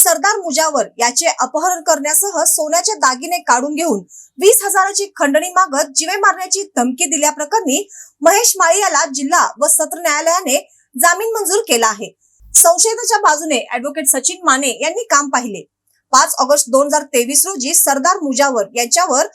सरदार मुजावर याचे अपहरण करण्यासह सोन्याचे दागिने काढून घेऊन वीस हजाराची खंडणी मागत जीवे मारण्याची धमकी दिल्याप्रकरणी महेश माळी याला जिल्हा व सत्र न्यायालयाने जामीन मंजूर केला आहे. संशयिताच्या बाजूने ऍडव्होकेट सचिन माने यांनी काम पाहिले. पाच ऑगस्ट दोन हजार तेवीस रोजी सरदार मुजावर यांच्यावर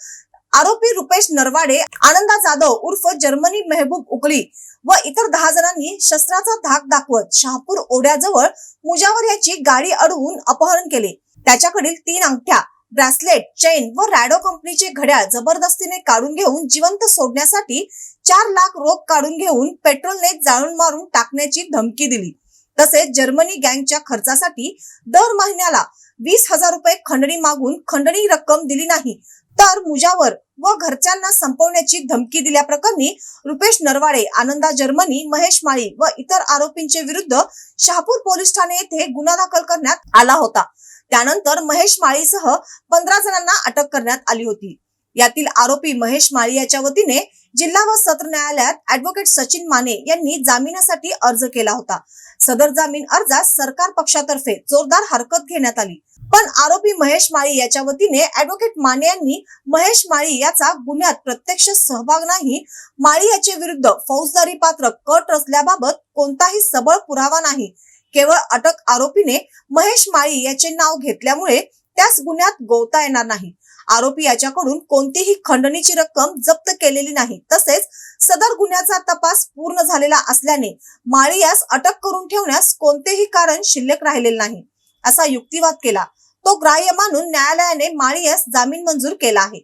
आरोपी रुपेश नरवाडे आनंदा जाधव उर्फ जर्मनी मेहबूब उकली व इतर दहा जणांनी शस्त्राचा धाक दाखवत शहापूर ओढ्याजवळ मुजावर याची गाडी अडवून अपहरण केले. त्याच्याकडील तीन अंगठ्या ब्रेसलेट चेन व रॅडो कंपनीचे घड्याळ जबरदस्तीने काढून घेऊन जिवंत सोडण्यासाठी चार लाख रोख काढून घेऊन पेट्रोलने जाळून मारून टाकण्याची धमकी दिली. तसेच जर्मनी गँगच्या खर्चासाठी दर महिन्याला वीस हजार रुपये खंडणी मागून खंडणी रक्कम दिली नाही. तर मुजावर व घरच्यांना संपवण्याची धमकी दिल्याप्रकरणी रुपेश नरवाडे आनंदा जर्मनी महेश माळी व इतर आरोपींचे विरुद्ध शहापूर पोलीस ठाणे येथे गुन्हा दाखल करण्यात आला होता. त्यानंतर महेश माळीसह पंधरा जणांना अटक करण्यात आली होती. यातील आरोपी महेश माळी याच्या वतीने जिल्हा व सत्र न्यायालयात ऍडव्होकेट सचिन माने यांनी जामिनासाठी अर्ज केला होता. सदर जामीन अर्जात सरकार पक्षातर्फे जोरदार हरकत घेण्यात आली. पण आरोपी महेश माळी याच्या वतीने ऍडव्होकेट माने यांनी महेश माळी याचा गुन्ह्यात प्रत्यक्ष सहभाग नाही. माळी याचे विरुद्ध फौजदारी पात्र कट रचल्याबाबत कोणताही सबळ पुरावा नाही. केवळ अटक आरोपीने महेश माळी याचे नाव घेतल्यामुळे त्यास गुन्ह्यात गोवता येणार नाही. आरोपी याच्याकडून कोणतीही खंडणीची रक्कम जप्त केलेली नाही. तसेच सदर गुन्ह्याचा तपास पूर्ण झालेला असल्याने माळी यास अटक करून ठेवण्यास कोणतेही कारण शिल्लक राहिलेले नाही. असा युक्तिवाद केला. तो ग्राह्य मानून न्यायालयाने माळी यास जामीन मंजूर केला आहे.